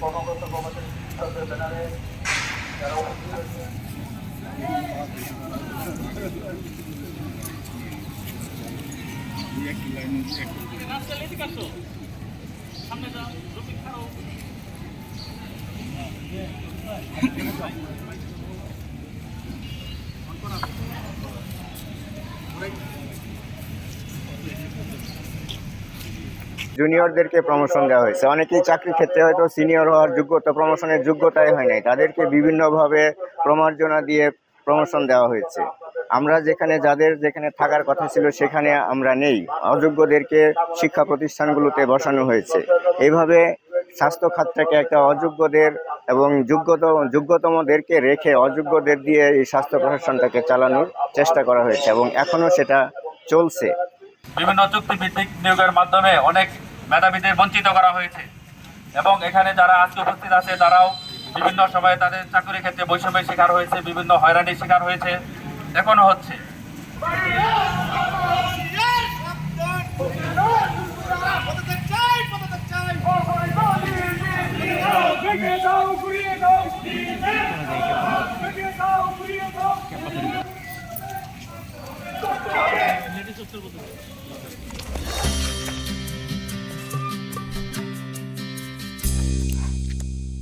কর্মকর্তা কর্মচারী শিক্ষকদের ব্যানারে জুনিয়রদেরকে প্রমোশন দেওয়া হয়েছে। অনেকেই চাকরি ক্ষেত্রে হয়তো সিনিয়র হওয়ার যোগ্যতা প্রমোশনের যোগ্যতাই হয় নাই। তাদেরকে বিভিন্নভাবে প্রমার্জনা দিয়ে প্রমোশন দেওয়া হয়েছে। আমরা যেখানে, যাদের যেখানে থাকার কথা ছিল, সেখানে আমরা নেই। অযোগ্যদেরকে শিক্ষা প্রতিষ্ঠানগুলোতে বসানো হয়েছে। এইভাবে স্বাস্থ্য খাতটাকে একটা অযোগ্যদের এবং যোগ্যতম যোগ্যতমদেরকে রেখে অযোগ্যদের দিয়ে এই স্বাস্থ্য প্রশাসনটাকে চালানোর চেষ্টা করা হয়েছে এবং এখনও সেটা চলছে। বিভিন্ন চুক্তিভিত্তিক নিয়োগের মাধ্যমে অনেক মেধাবীদের বঞ্চিত করা হয়েছে। এবং এখানে যারা আজকে উপস্থিত আছে, তারাও বিভিন্ন সময়ে তাদের চাকরির ক্ষেত্রে বৈষম্যের শিকার হয়েছে, বিভিন্ন হয়রানির শিকার হয়েছে। এখনও হচ্ছে। することです。